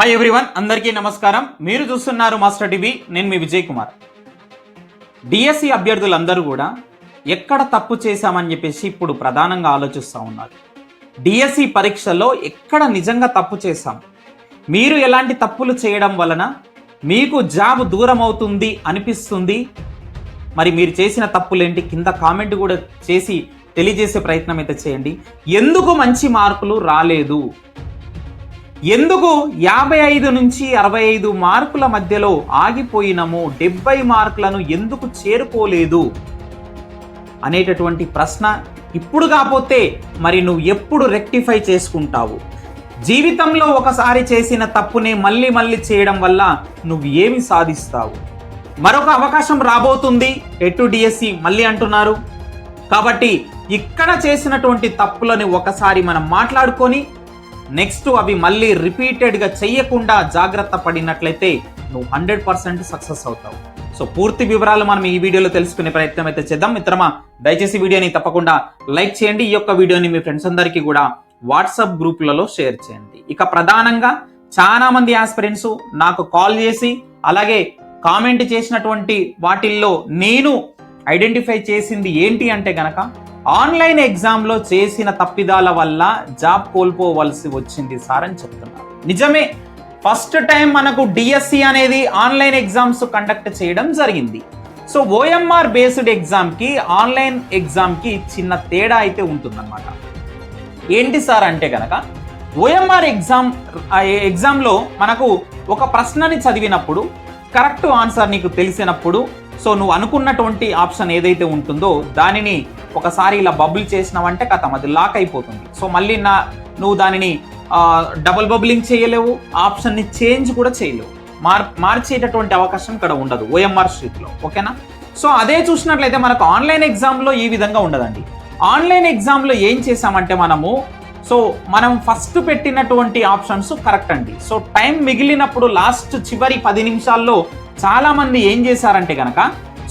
Hi everyone అందరికీ నమస్కారం. మీరు చూస్తున్నారు మాస్టర్ టీవీ. నేను మీ విజయ్ కుమార్. డిఎస్సి అభ్యర్థులందరూ కూడా ఎక్కడ తప్పు చేశామని చెప్పేసి ఇప్పుడు ప్రధానంగా ఆలోచిస్తూ ఉన్నారు. డిఎస్సి పరీక్షలో ఎక్కడ నిజంగా తప్పు చేశాం? మీరు ఎలాంటి తప్పులు చేయడం వలన మీకు జాబ్ దూరం అవుతుంది అనిపిస్తుంది? మరి మీరు చేసిన తప్పులేంటి? కింద కామెంట్ కూడా చేసి తెలియజేసే ప్రయత్నం అయితే చేయండి. ఎందుకు మంచి మార్కులు రాలేదు? ఎందుకు యాభై ఐదు నుంచి అరవై ఐదు మార్కుల మధ్యలో ఆగిపోయినము? డెబ్బై మార్కులను ఎందుకు చేరుకోలేదు? అనేటటువంటి ప్రశ్న ఇప్పుడు కాకపోతే మరి నువ్వు ఎప్పుడు రెక్టిఫై చేసుకుంటావు? జీవితంలో ఒకసారి చేసిన తప్పునే మళ్ళీ మళ్ళీ చేయడం వల్ల నువ్వు ఏమి సాధిస్తావు? మరొక అవకాశం రాబోతుంది. ఎటు డిఎస్సి మళ్ళీ అంటున్నారు. కాబట్టి ఇక్కడ చేసినటువంటి తప్పులని ఒకసారి మనం మాట్లాడుకొని నెక్స్ట్ అవి మళ్ళీ రిపీటెడ్గా చెయ్యకుండా జాగ్రత్త పడినట్లయితే నువ్వు హండ్రెడ్ పర్సెంట్ సక్సెస్ అవుతావు. సో పూర్తి వివరాలు మనం ఈ వీడియోలో తెలుసుకునే ప్రయత్నం అయితే చేద్దాం. మిత్రమా దయచేసి వీడియోని తప్పకుండా లైక్ చేయండి. ఈ యొక్క వీడియోని మీ ఫ్రెండ్స్ అందరికీ కూడా వాట్సాప్ గ్రూపులలో షేర్ చేయండి. ఇక ప్రధానంగా చాలా మంది ఆస్పిరెంట్స్ నాకు కాల్ చేసి అలాగే కామెంట్ చేసినటువంటి వాటిల్లో నేను ఐడెంటిఫై చేసింది ఏంటి అంటే గనక ఆన్లైన్ ఎగ్జామ్లో చేసిన తప్పిదాల వల్ల జాబ్ కోల్పోవలసి వచ్చింది సార్ అని చెప్తున్నారు. నిజమే ఫస్ట్ టైం మనకు డిఎస్సి అనేది ఆన్లైన్ ఎగ్జామ్స్ కండక్ట్ చేయడం జరిగింది. సో ఓఎంఆర్ బేస్డ్ ఎగ్జామ్కి ఆన్లైన్ ఎగ్జామ్కి చిన్న తేడా అయితే ఉంటుందన్నమాట. ఏంటి సార్ అంటే కనుక ఓఎంఆర్ ఎగ్జామ్ ఎగ్జామ్లో మనకు ఒక ప్రశ్నని చదివినప్పుడు కరెక్ట్ ఆన్సర్ నీకు తెలిసినప్పుడు సో నువ్వు అనుకున్నటువంటి ఆప్షన్ ఏదైతే ఉంటుందో దానిని ఒకసారి ఇలా బబుల్ చేసినావంటే కథం అది లాక్ అయిపోతుంది. సో మళ్ళీ నా నువ్వు దానిని డబుల్ బబులింగ్ చేయలేవు ఆప్షన్ని చేంజ్ కూడా చేయలేవు. మార్ మార్చేటటువంటి అవకాశం ఇక్కడ ఉండదు ఓఎంఆర్ షీట్లో ఓకేనా సో అదే చూసినట్లయితే మనకు ఆన్లైన్ ఎగ్జామ్లో ఈ విధంగా ఉండదండి. ఆన్లైన్ ఎగ్జామ్లో ఏం చేసామంటే మనము సో మనం ఫస్ట్ పెట్టినటువంటి ఆప్షన్స్ కరెక్ట్ అండి. సో టైం మిగిలినప్పుడు లాస్ట్ చివరి పది నిమిషాల్లో చాలామంది ఏం చేశారంటే కనుక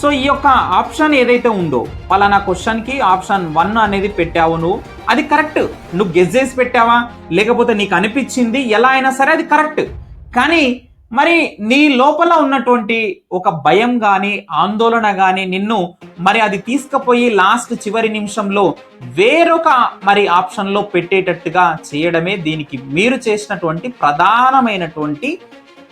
సో ఈ యొక్క ఆప్షన్ ఏదైతే ఉందో పలానా క్వశ్చన్కి ఆప్షన్ వన్ అనేది పెట్టావు నువ్వు. అది కరెక్ట్. నువ్వు గెస్ చేసి పెట్టావా? లేకపోతే నీకు అనిపించింది? ఎలా అయినా సరే అది కరెక్ట్. కానీ మరి నీ లోపల ఉన్నటువంటి ఒక భయం కానీ ఆందోళన కానీ నిన్ను మరి అది తీసుకుపోయి లాస్ట్ చివరి నిమిషంలో వేరొక మరి ఆప్షన్లో పెట్టేటట్టుగా చేయడమే దీనికి మీరు చేసినటువంటి ప్రధానమైనటువంటి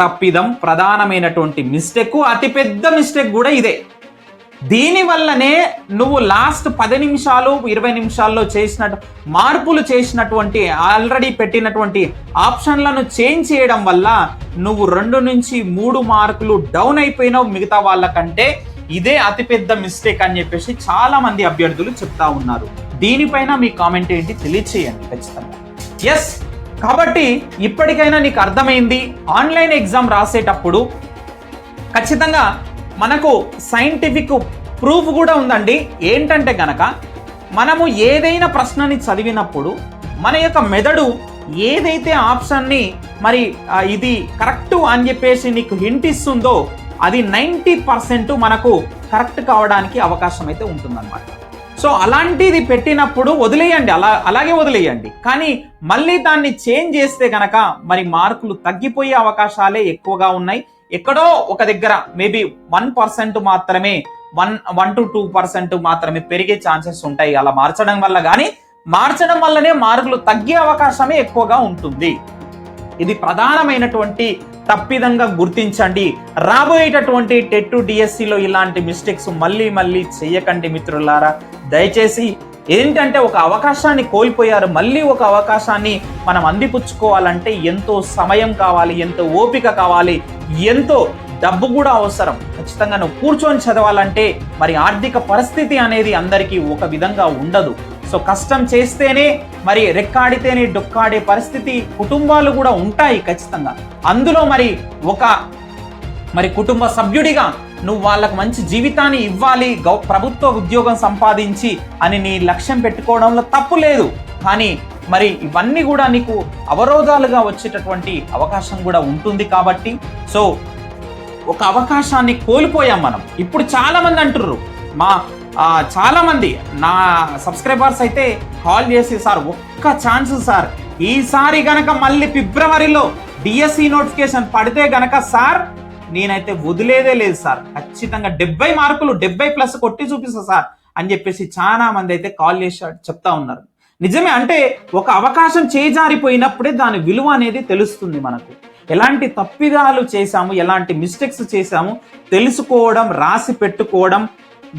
తప్పిదం ప్రధానమైనటువంటి మిస్టేక్ అతిపెద్ద మిస్టేక్ కూడా ఇదే. దీనివల్లనే నువ్వు లాస్ట్ పది నిమిషాలు ఇరవై నిమిషాల్లో చేసిన మార్పులు చేసినటువంటి ఆల్రెడీ పెట్టినటువంటి ఆప్షన్లను చేంజ్ చేయడం వల్ల నువ్వు రెండు నుంచి మూడు మార్కులు డౌన్ అయిపోయినావు మిగతా వాళ్ళకంటే. ఇదే అతిపెద్ద మిస్టేక్ అని చెప్పేసి చాలా మంది అభ్యర్థులు చెప్తా ఉన్నారు. దీనిపైన మీ కామెంట్ ఏంటి? తెలియచేయండి ఖచ్చితంగా. ఎస్ కాబట్టి ఇప్పటికైనా నీకు అర్థమైంది. ఆన్లైన్ ఎగ్జామ్ రాసేటప్పుడు ఖచ్చితంగా మనకు సైంటిఫిక్ ప్రూఫ్ కూడా ఉందండి. ఏంటంటే గనక మనము ఏదైనా ప్రశ్నని చదివినప్పుడు మన యొక్క మెదడు ఏదైతే ఆప్షన్ని మరి ఇది కరెక్ట్ అని చెప్పేసి నీకు హింట్ ఇస్తుందో అది నైంటీ పర్సెంట్ మనకు కరెక్ట్ కావడానికి అవకాశం అయితే ఉంటుందన్నమాట. సో అలాంటిది పెట్టినప్పుడు వదిలేయండి. అలా అలాగే వదిలేయండి. కానీ మళ్ళీ దాన్ని చేంజ్ చేస్తే కనుక మరి మార్కులు తగ్గిపోయే అవకాశాలే ఎక్కువగా ఉన్నాయి. ఎక్కడో ఒక దగ్గర మేబీ వన్ పర్సెంట్ మాత్రమే one one to two percent మాత్రమే పెరిగే ఛాన్సెస్ ఉంటాయి. అలా మార్చడం వల్ల కానీ మార్చడం వల్లనే మార్కులు తగ్గే అవకాశమే ఎక్కువగా ఉంటుంది. ఇది ప్రధానమైనటువంటి తప్పిదంగా గుర్తించండి. రాబోయేటటువంటి టెట్ డిఎస్సిలో ఇలాంటి మిస్టేక్స్ మళ్ళీ మళ్ళీ చేయకండి మిత్రులారా. దయచేసి ఏంటంటే ఒక అవకాశాన్ని కోల్పోయారు. మళ్ళీ ఒక అవకాశాన్ని మనం అందిపుచ్చుకోవాలంటే ఎంతో సమయం కావాలి ఎంతో ఓపిక కావాలి ఎంతో డబ్బు కూడా అవసరం. ఖచ్చితంగా నువ్వు కూర్చొని చదవాలంటే మరి ఆర్థిక పరిస్థితి అనేది అందరికీ ఒక విధంగా ఉండదు. సో కష్టం చేస్తేనే మరి రెక్కాడితేనే డొక్కాడే పరిస్థితి కుటుంబాలు కూడా ఉంటాయి ఖచ్చితంగా. అందులో మరి ఒక మరి కుటుంబ సభ్యుడిగా నువ్వు వాళ్ళకు మంచి జీవితాన్ని ఇవ్వాలి గౌ ప్రభుత్వ ఉద్యోగం సంపాదించి అని నీ లక్ష్యం పెట్టుకోవడంలో తప్పు లేదు. కానీ మరి ఇవన్నీ కూడా నీకు అవరోధాలుగా వచ్చేటటువంటి అవకాశం కూడా ఉంటుంది కాబట్టి సో ఒక అవకాశాన్ని కోల్పోయాం మనం. ఇప్పుడు చాలామంది అంటుర్రు మా చాలామంది చాలా మంది నా సబ్స్క్రైబర్స్ అయితే కాల్ చేసి సార్ ఒక్క ఛాన్స్ సార్. ఈసారి గనక మళ్ళీ ఫిబ్రవరిలో డిఎస్సి నోటిఫికేషన్ పడితే గనక సార్ నేనైతే వదిలేదే లేదు సార్. ఖచ్చితంగా డెబ్బై మార్కులు డెబ్బై ప్లస్ కొట్టి చూపిస్తా సార్ అని చెప్పేసి చాలా మంది అయితే కాల్ చేసి చెప్తా ఉన్నారు. నిజమే అంటే ఒక అవకాశం చేజారిపోయినప్పుడే దాని విలువ అనేది తెలుస్తుంది మనకు. ఎలాంటి తప్పిదాలు చేశాము ఎలాంటి మిస్టేక్స్ చేశాము తెలుసుకోవడం రాసి పెట్టుకోవడం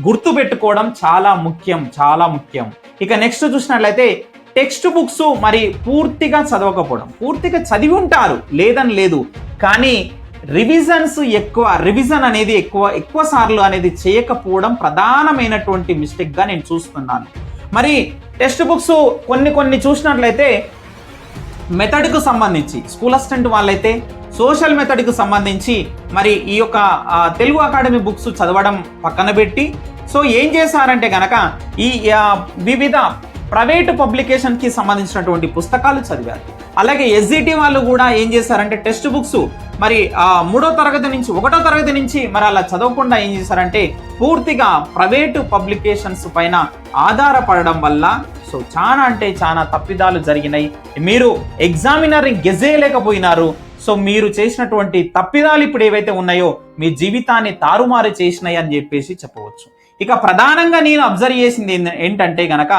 గుర్తుపెట్టుకోవడం చాలా ముఖ్యం చాలా ముఖ్యం. ఇక నెక్స్ట్ చూసినట్లయితే టెక్స్ట్ బుక్స్ మరి పూర్తిగా చదవకపోవడం. పూర్తిగా చదివి ఉంటారు లేదని లేదు. కానీ రివిజన్స్ ఎక్కువ రివిజన్ అనేది ఎక్కువ ఎక్కువ సార్లు అనేది చేయకపోవడం ప్రధానమైనటువంటి మిస్టేక్గా నేను చూస్తున్నాను. మరి టెక్స్ట్ బుక్స్ కొన్ని కొన్ని చూసినట్లయితే మెథడ్కు సంబంధించి. స్కూల్ అసిస్టెంట్ వాళ్ళైతే సోషల్ మెథడ్కు సంబంధించి మరి ఈ యొక్క తెలుగు అకాడమీ బుక్స్ చదవడం పక్కన పెట్టి. సో ఏం చేశారంటే గనక ఈ వివిధ ప్రైవేట్ పబ్లికేషన్కి సంబంధించినటువంటి పుస్తకాలు చదివారు. అలాగే ఎస్జిటి వాళ్ళు కూడా ఏం చేశారంటే టెక్స్ట్ బుక్స్ మరి ఆ, మూడో తరగతి నుంచి ఒకటో తరగతి నుంచి మరి అలా చదవకుండా ఏం చేశారంటే పూర్తిగా ప్రైవేటు పబ్లికేషన్స్ పైన ఆధారపడడం వల్ల సో చాలా అంటే చాలా తప్పిదాలు జరిగినాయి. మీరు ఎగ్జామినర్ని గెజేయలేకపోయినారు. సో మీరు చేసినటువంటి తప్పిదాలు ఇప్పుడు ఏవైతే ఉన్నాయో మీ జీవితాన్ని తారుమారు చేసినాయి అని చెప్పేసి చెప్పవచ్చు. ఇక ప్రధానంగా నేను అబ్జర్వ్ చేసింది ఏంటంటే గనక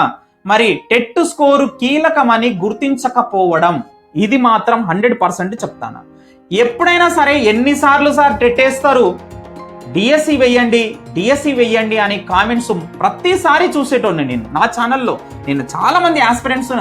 మరి టెట్ స్కోరు కీలకమని గుర్తించకపోవడం ఇది మాత్రం హండ్రెడ్ పర్సెంట్ చెప్తాను. ఎప్పుడైనా సరే ఎన్నిసార్లు సార్ టెట్ వేస్తారు డిఎస్సి వెయ్యండి డిఎస్సి వెయ్యండి అని కామెంట్స్ ప్రతిసారి చూసేటోడిని నేను నా ఛానల్లో. నేను చాలా మంది ఆస్పిరెంట్స్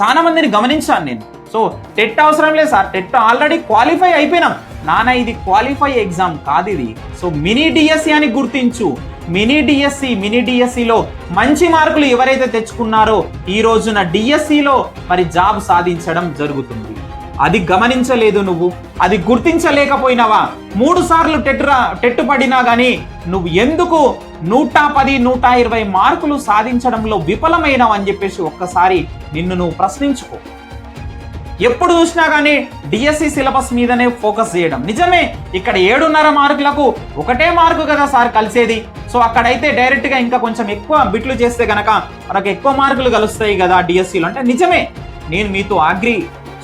చాలా మందిని గమనించాను నేను. సో టెట్ అవసరం లేదు సార్. టెట్ ఆల్రెడీ క్వాలిఫై అయిపోయినాం. నాన్న ఇది క్వాలిఫై ఎగ్జామ్ కాదు ఇది. సో మినీ డిఎస్సి అని గుర్తించు. మినీ డిఎస్సి మినీ డిఎస్సిలో మంచి మార్కులు ఎవరైతే తెచ్చుకున్నారో ఈ రోజున డిఎస్సిలో మరి జాబ్ సాధించడం జరుగుతుంది. అది గమనించలేదు నువ్వు అది గుర్తించలేకపోయినావా? మూడు సార్లు టెట్ రా టెట్టు పడినా నువ్వు ఎందుకు నూట పది నూట ఇరవై మార్కులు సాధించడంలో విఫలమైనావు అని చెప్పేసి ఒక్కసారి నిన్ను నువ్వు ప్రశ్నించుకో. ఎప్పుడు చూసినా కానీ డిఎస్సి సిలబస్ మీదనే ఫోకస్ చేయడం. నిజమే ఇక్కడ ఏడున్నర మార్కులకు ఒకటే మార్కు కదా సార్ కలిసేది. సో అక్కడైతే డైరెక్ట్గా ఇంకా కొంచెం ఎక్కువ బిట్లు చేస్తే కనుక మనకు ఎక్కువ మార్కులు కలుస్తాయి కదా డిఎస్సిలో అంటే నిజమే నేను మీతో అగ్రి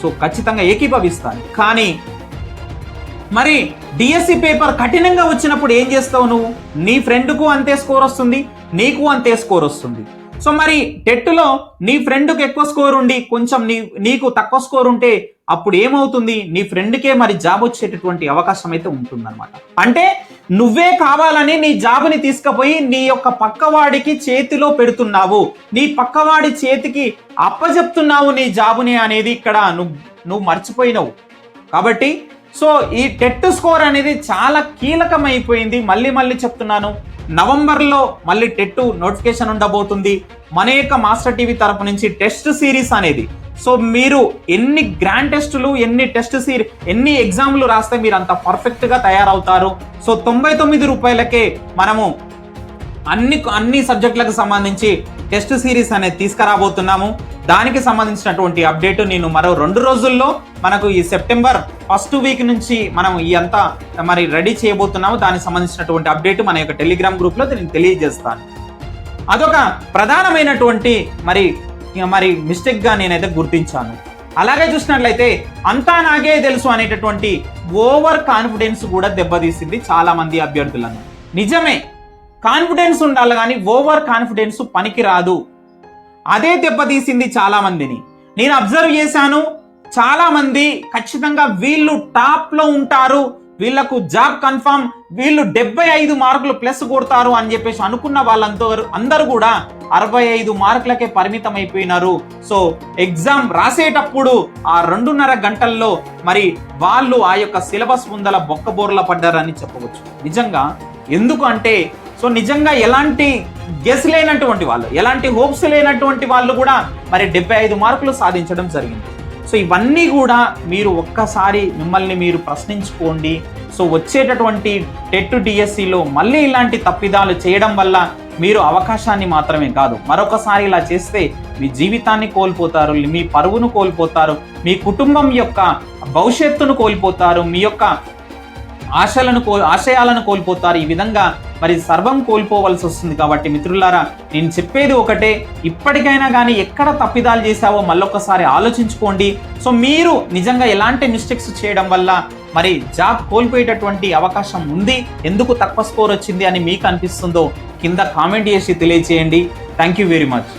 సో ఖచ్చితంగా ఏకీభవిస్తాను. కానీ మరి డిఎస్సి పేపర్ కఠినంగా వచ్చినప్పుడు ఏం చేస్తావు నువ్వు? నీ ఫ్రెండ్కు అంతే స్కోర్ వస్తుంది నీకు అంతే స్కోర్ వస్తుంది సో మరి టెట్లో నీ ఫ్రెండ్కి ఎక్కువ స్కోర్ ఉండి కొంచెం నీ నీకు తక్కువ స్కోర్ ఉంటే అప్పుడు ఏమవుతుంది? నీ ఫ్రెండ్కే మరి జాబ్ వచ్చేటటువంటి అవకాశం అయితే ఉంటుందన్నమాట. అంటే నువ్వే కావాలని నీ జాబ్ని తీసుకుపోయి నీ యొక్క పక్కవాడికి చేతిలో పెడుతున్నావు. నీ పక్కవాడి చేతికి అప్పజెప్తున్నావు నీ జాబుని అనేది ఇక్కడ నువ్వు నువ్వు మర్చిపోయినావు. కాబట్టి సో ఈ టెట్ స్కోర్ అనేది చాలా కీలకమైపోయింది. మళ్ళీ మళ్ళీ చెప్తున్నాను. నవంబర్లో మళ్ళీ టెట్ నోటిఫికేషన్ ఉండబోతుంది. మన యొక్క మాస్టర్ టీవీ తరపు నుంచి టెస్ట్ సిరీస్ అనేది. సో మీరు ఎన్ని గ్రాండ్ టెస్టులు ఎన్ని టెస్ట్ సిరీ ఎన్ని ఎగ్జామ్లు రాస్తే మీరు అంత పర్ఫెక్ట్గా తయారవుతారు. సో తొంభై తొమ్మిది రూపాయలకే మనము అన్ని అన్ని సబ్జెక్టులకు సంబంధించి టెస్ట్ సిరీస్ అనేది తీసుకురాబోతున్నాము. దానికి సంబంధించినటువంటి అప్డేట్ నేను మరో రెండు రోజుల్లో మనకు ఈ సెప్టెంబర్ ఫస్ట్ వీక్ నుంచి మనం ఈ అంతా మరి రెడీ చేయబోతున్నాము. దానికి సంబంధించినటువంటి అప్డేట్ మన యొక్క టెలిగ్రామ్ గ్రూప్లో నేను తెలియజేస్తాను. అదొక ప్రధానమైనటువంటి మరి మరి మిస్టేక్గా నేనైతే గుర్తించాను. అలాగే చూసినట్లయితే అంతా నాకే తెలుసు అనేటటువంటి ఓవర్ కాన్ఫిడెన్స్ కూడా దెబ్బతీసింది చాలామంది అభ్యర్థులను. నిజమే కాన్ఫిడెన్స్ ఉండాలి కానీ ఓవర్ కాన్ఫిడెన్స్ పనికిరాదు. అదే దెబ్బతీసింది చాలా మందిని నేను అబ్జర్వ్ చేశాను చాలా మంది ఖచ్చితంగా వీళ్ళు టాప్లో ఉంటారు వీళ్ళకు జాబ్ కన్ఫర్మ్ వీళ్ళు డెబ్బై ఐదు మార్కులు ప్లస్ కొడతారు అని చెప్పేసి అనుకున్న వాళ్ళందరూ అందరూ కూడా అరవై ఐదు మార్కులకే పరిమితం అయిపోయినారు సో ఎగ్జామ్ రాసేటప్పుడు ఆ రెండున్నర గంటల్లో మరి వాళ్ళు ఆ యొక్క సిలబస్ ముందల బొక్కబోర్ల పడ్డారని చెప్పవచ్చు. నిజంగా ఎందుకు అంటే సో నిజంగా ఎలాంటి గెస్ లేనటువంటి వాళ్ళు ఎలాంటి హోప్స్ లేనటువంటి వాళ్ళు కూడా మరి డెబ్బై ఐదు మార్కులు సాధించడం జరిగింది. సో ఇవన్నీ కూడా మీరు ఒక్కసారి మిమ్మల్ని మీరు ప్రశ్నించుకోండి. సో వచ్చేటటువంటి టెట్ డిఎస్సిలో మళ్ళీ ఇలాంటి తప్పిదాలు చేయడం వల్ల మీరు అవకాశాన్ని మాత్రమే కాదు. మరొకసారి ఇలా చేస్తే మీ జీవితాన్ని కోల్పోతారు మీ పరువును కోల్పోతారు మీ కుటుంబం యొక్క భవిష్యత్తును కోల్పోతారు మీ యొక్క ఆశలను కో ఆశయాలను కోల్పోతారు. ఈ విధంగా మరి సర్వం కోల్పోవలసి వస్తుంది కాబట్టి మిత్రులారా నేను చెప్పేది ఒకటే ఇప్పటికైనా కానీ ఎక్కడ తప్పిదాలు చేశావో మళ్ళొకసారి ఆలోచించుకోండి. సో మీరు నిజంగా ఎలాంటి మిస్టేక్స్ చేయడం వల్ల మరి జాబ్ కోల్పోయేటటువంటి అవకాశం ఉంది? ఎందుకు తక్కువ స్కోర్ వచ్చింది అని మీకు అనిపిస్తుందో కింద కామెంట్ చేసి తెలియజేయండి థ్యాంక్ యూ వెరీ మచ్